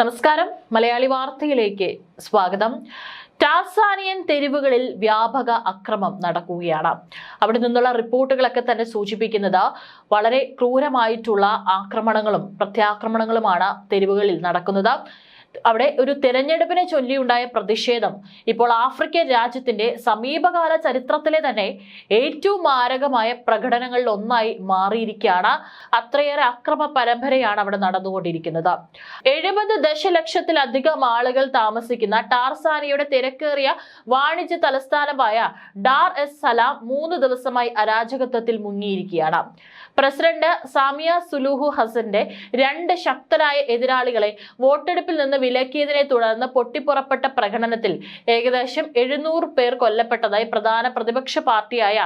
നമസ്കാരം. മലയാളി വാർത്തയിലേക്ക് സ്വാഗതം. ടാസാനിയൻ തെരുവുകളിൽ വ്യാപക അക്രമം നടക്കുകയാണ്. അവിടെ നിന്നുള്ള റിപ്പോർട്ടുകളൊക്കെ തന്നെ സൂചിപ്പിക്കുന്നത് വളരെ ക്രൂരമായിട്ടുള്ള ആക്രമണങ്ങളും പ്രത്യാക്രമണങ്ങളുമാണ് തെരുവുകളിൽ നടക്കുന്നത്. അവിടെ ഒരു തെരഞ്ഞെടുപ്പിനെ ചൊല്ലിയുണ്ടായ പ്രതിഷേധം ഇപ്പോൾ ആഫ്രിക്കൻ രാജ്യത്തിന്റെ സമീപകാല ചരിത്രത്തിലെ തന്നെ ഏറ്റവും മാരകമായ പ്രകടനങ്ങളിൽ ഒന്നായി മാറിയിരിക്കുകയാണ്. അത്രയേറെ അക്രമ പരമ്പരയാണ് അവിടെ നടന്നുകൊണ്ടിരിക്കുന്നത്. എഴുപത് ദശലക്ഷത്തിലധികം ആളുകൾ താമസിക്കുന്ന ടാർസാനിയുടെ തിരക്കേറിയ വാണിജ്യ തലസ്ഥാനമായ ഡാർ എസ് സലാം മൂന്ന് ദിവസമായി അരാജകത്വത്തിൽ മുങ്ങിയിരിക്കുകയാണ്. പ്രസിഡന്റ് സാമിയ സുലൂഹു ഹസന്റെ രണ്ട് ശക്തരായ എതിരാളികളെ വോട്ടെടുപ്പിൽ നിന്ന് വിലക്കിയതിനെ തുടർന്ന് പൊട്ടിപ്പുറപ്പെട്ട പ്രകടനത്തിൽ ഏകദേശം എഴുന്നൂറ് പേർ കൊല്ലപ്പെട്ടതായി പ്രധാന പ്രതിപക്ഷ പാർട്ടിയായ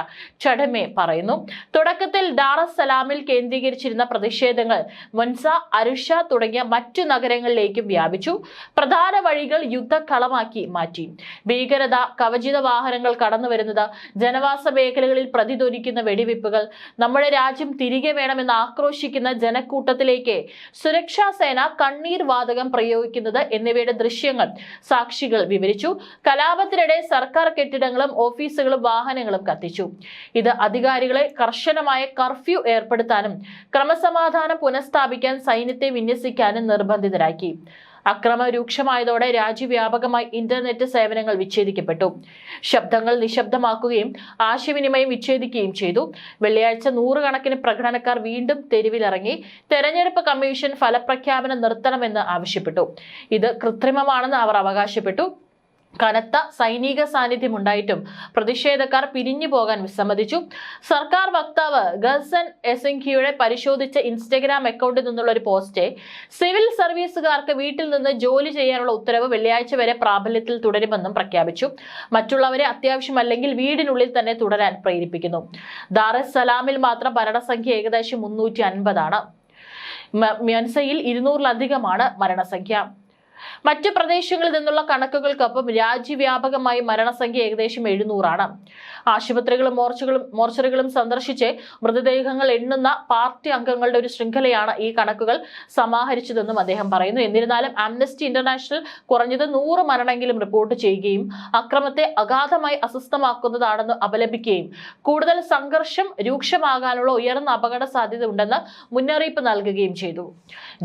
ചടമെ പറയുന്നു. തുടക്കത്തിൽ ഡാറസ് സലാമിൽ കേന്ദ്രീകരിച്ചിരുന്ന പ്രതിഷേധങ്ങൾ മൊൻസ അരുഷ തുടങ്ങിയ മറ്റു നഗരങ്ങളിലേക്കും വ്യാപിച്ചു. പ്രധാന വഴികൾ യുദ്ധക്കളമാക്കി മാറ്റി. ഭീകരത കവചിത വാഹനങ്ങൾ കടന്നുവരുന്നത് ജനവാസ മേഖലകളിൽ പ്രതിധ്വനിക്കുന്ന വെടിവെയ്പ്പുകൾ നമ്മുടെ രാജ്യം തിരികെ വേണമെന്ന് ആക്രോശിക്കുന്ന ജനക്കൂട്ടത്തിലേക്ക് സുരക്ഷാ സേന കണ്ണീർ വാതകം പ്രയോഗിക്കുന്നത് എന്നിവയുടെ ദൃശ്യങ്ങൾ സാക്ഷികൾ വിവരിച്ചു. കലാപത്തിനിടെ സർക്കാർ കെട്ടിടങ്ങളും ഓഫീസുകളും വാഹനങ്ങളും കത്തിച്ചു. ഇത് അധികാരികളെ കർശനമായ കർഫ്യൂ ഏർപ്പെടുത്താനും ക്രമസമാധാനം പുനഃസ്ഥാപിക്കാൻ സൈന്യത്തെ വിന്യസിക്കാനും നിർബന്ധിതരാക്കി. അക്രമം രൂക്ഷമായതോടെ രാജ്യവ്യാപകമായി ഇന്റർനെറ്റ് സേവനങ്ങൾ വിച്ഛേദിക്കപ്പെട്ടു. ശബ്ദങ്ങൾ നിശബ്ദമാക്കുകയും ആശയവിനിമയം വിച്ഛേദിക്കുകയും ചെയ്തു. വെള്ളിയാഴ്ച നൂറുകണക്കിന് പ്രകടനക്കാർ വീണ്ടും തെരുവിലിറങ്ങി തെരഞ്ഞെടുപ്പ് കമ്മീഷൻ ഫലപ്രഖ്യാപനം നിർത്തണമെന്ന് ആവശ്യപ്പെട്ടു. ഇത് കൃത്രിമമാണെന്ന് അവർ അവകാശപ്പെട്ടു. കനത്ത സൈനിക സാന്നിധ്യം ഉണ്ടായിട്ടും പ്രതിഷേധക്കാർ പിരിഞ്ഞു പോകാൻ വിസമ്മതിച്ചു. സർക്കാർ വക്താവ് ഗസൻ എസെങ്കിയുടെ പരിശോധിച്ച ഇൻസ്റ്റഗ്രാം അക്കൗണ്ടിൽ നിന്നുള്ള ഒരു പോസ്റ്റ് സിവിൽ സർവീസുകാർക്ക് വീട്ടിൽ നിന്ന് ജോലി ചെയ്യാനുള്ള ഉത്തരവ് വെള്ളിയാഴ്ച വരെ പ്രാബല്യത്തിൽ തുടരുമെന്നും പ്രഖ്യാപിച്ചു. മറ്റുള്ളവരെ അത്യാവശ്യമല്ലെങ്കിൽ വീടിനുള്ളിൽ തന്നെ തുടരാൻ പ്രേരിപ്പിക്കുന്നു. ദാറസ് സലാമിൽ മാത്രം മരണസംഖ്യ ഏകദേശം മുന്നൂറ്റി അൻപതാണ്. മ്യൻസയിൽ ഇരുന്നൂറിലധികമാണ് മരണസംഖ്യ. മറ്റ് പ്രദേശങ്ങളിൽ നിന്നുള്ള കണക്കുകൾക്കൊപ്പം രാജ്യവ്യാപകമായി മരണസംഖ്യ ഏകദേശം എഴുന്നൂറാണ്. ആശുപത്രികളും മോർച്ചകളും മോർച്ചറികളും സന്ദർശിച്ച് മൃതദേഹങ്ങൾ എണ്ണുന്ന പാർട്ടി അംഗങ്ങളുടെ ഒരു ശൃംഖലയാണ് ഈ കണക്കുകൾ സമാഹരിച്ചതെന്നും അദ്ദേഹം പറയുന്നു. എന്നിരുന്നാലും ആംനസ്റ്റി ഇന്റർനാഷണൽ കുറഞ്ഞത് നൂറ് മരണമെങ്കിലും റിപ്പോർട്ട് ചെയ്യുകയും അക്രമത്തെ അഗാധമായി അസ്വസ്ഥമാക്കുന്നതാണെന്ന് അപലപിക്കുകയും കൂടുതൽ സംഘർഷം രൂക്ഷമാകാനുള്ള ഉയർന്ന അപകട സാധ്യത ഉണ്ടെന്ന് മുന്നറിയിപ്പ് നൽകുകയും ചെയ്തു.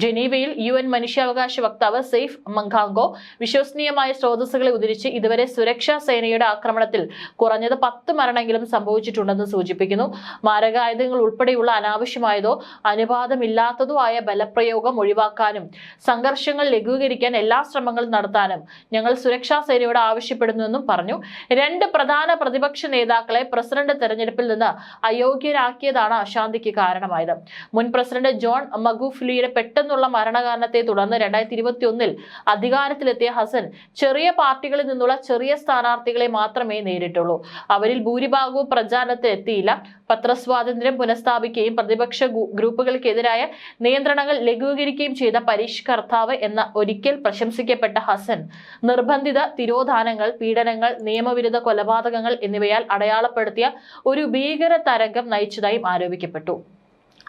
ജനീവയിൽ യു എൻ മനുഷ്യാവകാശ വക്താവ് സെയ്ഫ് മങ്കാങ്കോ വിശ്വസനീയമായ സ്രോതസ്സുകളെ ഉദ്ധരിച്ച് ഇതുവരെ സുരക്ഷാ സേനയുടെ ആക്രമണത്തിൽ കുറഞ്ഞത് പത്ത് മരണമെങ്കിലും സംഭവിച്ചിട്ടുണ്ടെന്ന് സൂചിപ്പിക്കുന്നു. മാരകായുധങ്ങൾ ഉൾപ്പെടെയുള്ള അനാവശ്യമായതോ അനുപാതമില്ലാത്തതോ ആയ ബലപ്രയോഗം ഒഴിവാക്കാനും സംഘർഷങ്ങൾ ലഘൂകരിക്കാൻ എല്ലാ ശ്രമങ്ങളും നടത്താനും ഞങ്ങൾ സുരക്ഷാ സേനയോട് ആവശ്യപ്പെടുന്നുവെന്നും പറഞ്ഞു. രണ്ട് പ്രധാന പ്രതിപക്ഷ നേതാക്കളെ പ്രസിഡന്റ് തെരഞ്ഞെടുപ്പിൽ നിന്ന് അയോഗ്യരാക്കിയതാണ് അശാന്തിക്ക് കാരണമായത്. മുൻ പ്രസിഡന്റ് ജോൺ മഗുഫ്ലിയുടെ പെട്ടെന്നുള്ള മരണകാരണത്തെ തുടർന്ന് രണ്ടായിരത്തി ഇരുപത്തി ഒന്നിൽ അധികാരത്തിലെത്തിയ ഹസൻ ചെറിയ പാർട്ടികളിൽ നിന്നുള്ള ചെറിയ സ്ഥാനാർത്ഥികളെ മാത്രമേ നേരിട്ടുള്ളൂ. അവരിൽ ഭൂരിഭാഗവും പ്രചാരണത്തിൽ എത്തിയില്ല. പത്രസ്വാതന്ത്ര്യം പുനഃസ്ഥാപിക്കുകയും പ്രതിപക്ഷ ഗ്രൂപ്പുകൾക്കെതിരായ നിയന്ത്രണങ്ങൾ ലഘൂകരിക്കുകയും ചെയ്ത പരിഷ്കർത്താവ് എന്ന ഒരിക്കൽ പ്രശംസിക്കപ്പെട്ട ഹസൻ നിർബന്ധിത തിരോധാനങ്ങൾ പീഡനങ്ങൾ നിയമവിരുദ്ധ കൊലപാതകങ്ങൾ എന്നിവയാൽ അടയാളപ്പെടുത്തിയ ഒരു ഭീകര തരംഗം നയിച്ചതായും ആരോപിക്കപ്പെട്ടു.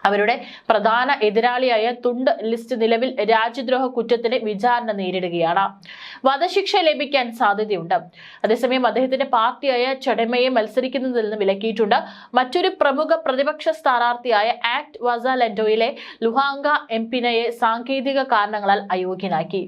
അവരുടെ പ്രധാന എതിരാളിയായ തുണ്ട് ലിസ്റ്റ് നിലവിൽ രാജ്യദ്രോഹ കുറ്റത്തിന് വിചാരണ നേരിടുകയാണ്. വധശിക്ഷ ലഭിക്കാൻ സാധ്യതയുണ്ട്. അതേസമയം അദ്ദേഹത്തിന്റെ പാർട്ടിയായ ചടമയെ മത്സരിക്കുന്നതിൽ നിന്ന് വിലക്കിയിട്ടുണ്ട്. മറ്റൊരു പ്രമുഖ പ്രതിപക്ഷ സ്ഥാനാർത്ഥിയായ ആക്ട് വസാലൻഡോയിലെ ലുഹാങ്ക എംപിനയെ സാങ്കേതിക കാരണങ്ങളാൽ അയോഗ്യനാക്കി.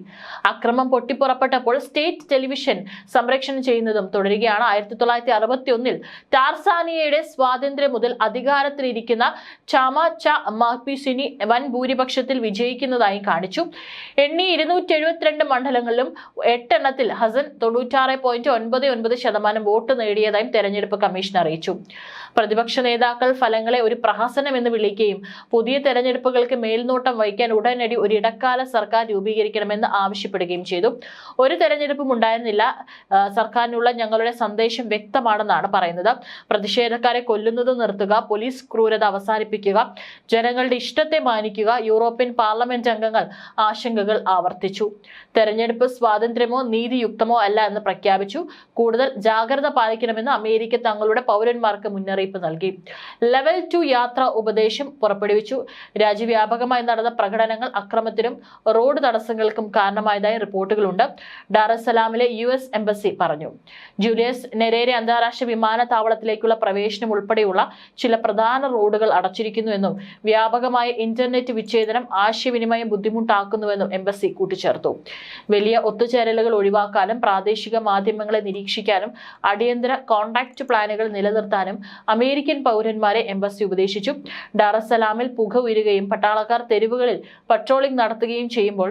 അക്രമം പൊട്ടിപ്പുറപ്പെട്ടപ്പോൾ സ്റ്റേറ്റ് ടെലിവിഷൻ സംരക്ഷണം ചെയ്യുന്നതും തുടരുകയാണ്. ആയിരത്തി തൊള്ളായിരത്തി അറുപത്തി ഒന്നിൽ ടാർസാനിയയുടെ സ്വാതന്ത്ര്യം മുതൽ അധികാരത്തിലിരിക്കുന്ന ചാമ ച മാർപിസിനി വൻ ഭൂരിപക്ഷത്തിൽ വിജയിക്കുന്നതായി കാണിച്ചു. എണ്ണി ഇരുന്നൂറ്റി എഴുപത്തിരണ്ട് മണ്ഡലങ്ങളിലും എട്ടെണ്ണത്തിൽ ഹസൻ തൊണ്ണൂറ്റാറ് പോയിന്റ് ഒൻപത് ഒൻപത് ശതമാനം വോട്ട് നേടിയതായും തെരഞ്ഞെടുപ്പ് കമ്മീഷൻ അറിയിച്ചു. പ്രതിപക്ഷ നേതാക്കൾ ഫലങ്ങളെ ഒരു പ്രഹസനം എന്ന് വിളിക്കുകയും പുതിയ തെരഞ്ഞെടുപ്പുകൾക്ക് മേൽനോട്ടം വഹിക്കാൻ ഉടനടി ഒരു ഇടക്കാല സർക്കാർ രൂപീകരിക്കണമെന്ന് ആവശ്യപ്പെടുകയും ചെയ്തു. ഒരു തെരഞ്ഞെടുപ്പും ഉണ്ടായിരുന്നില്ല. സർക്കാരിനുള്ള ഞങ്ങളുടെ സന്ദേശം വ്യക്തമാണെന്നാണ് പറയുന്നത്. പ്രതിഷേധക്കാരെ കൊല്ലുന്നത് നിർത്തുക പോലീസ് ക്രൂരത അവസാനിപ്പിക്കുക ജനങ്ങളുടെ ഇഷ്ടത്തെ മാനിക്കുക യൂറോപ്യൻ പാർലമെന്റ് അംഗങ്ങൾ ആശങ്കകൾ ആവർത്തിച്ചു. തെരഞ്ഞെടുപ്പ് സ്വാതന്ത്ര്യമോ നീതിയുക്തമോ അല്ല എന്ന് പ്രഖ്യാപിച്ചു. കൂടുതൽ ജാഗ്രത പാലിക്കണമെന്ന് അമേരിക്ക തങ്ങളുടെ പൗരന്മാർക്ക് മുന്നറിയിപ്പ് നൽകി. ലെവൽ ടു യാത്ര ഉപദേശം പുറപ്പെടുവിച്ചു. രാജ്യവ്യാപകമായി നടന്ന പ്രകടനങ്ങൾ അക്രമത്തിനും റോഡ് തടസ്സങ്ങൾക്കും കാരണമായതായി റിപ്പോർട്ടുകളുണ്ട്. ഡാറസലാമിലെ യു എസ് എംബസി പറഞ്ഞു. ജൂലിയസ് നെരേരെ അന്താരാഷ്ട്ര വിമാനത്താവളത്തിലേക്കുള്ള പ്രവേശനം ഉൾപ്പെടെയുള്ള ചില പ്രധാന റോഡുകൾ അടച്ചിരിക്കുന്നുവെന്നും വ്യാപകമായ ഇന്റർനെറ്റ് വിച്ഛേദനം ആശയവിനിമയം ബുദ്ധിമുട്ടാക്കുന്നുവെന്നും എംബസി കൂട്ടിച്ചേർത്തു. വലിയ ഒത്തുചേരലുകൾ ഒഴിവാക്കാനും പ്രാദേശിക മാധ്യമങ്ങളെ നിരീക്ഷിക്കാനും അടിയന്തര കോൺടാക്ട് പ്ലാനുകൾ നിലനിർത്താനും അമേരിക്കൻ പൗരന്മാരെ എംബസി ഉപദേശിച്ചു. ഡാറസലാമിൽ പുക ഉയരുകയും പട്ടാളക്കാർ തെരുവുകളിൽ പട്രോളിംഗ് നടത്തുകയും ചെയ്യുമ്പോൾ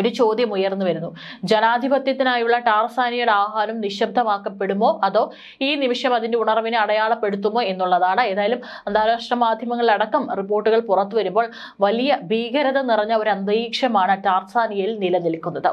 ഒരു ചോദ്യം ഉയർന്നു വരുന്നു. ജനാധിപത്യത്തിനായുള്ള ടാർസാനിയുടെ ആഹാരം നിശബ്ദമാക്കപ്പെടുമോ? അതോ ഈ നിമിഷം അതിന്റെ ഉണർവിനെ അടയാളപ്പെടുത്തുമോ എന്നുള്ളതാണ്. ഏതായാലും അന്താരാഷ്ട്ര മാധ്യമങ്ങളിലടക്കം റിപ്പോർട്ടുകൾ പുറത്തു വരുമ്പോൾ വലിയ ഭീകരത നിറഞ്ഞ ഒരു അന്തരീക്ഷമാണ് ടാർസാനിയയിൽ നിലനിൽക്കുന്നത്.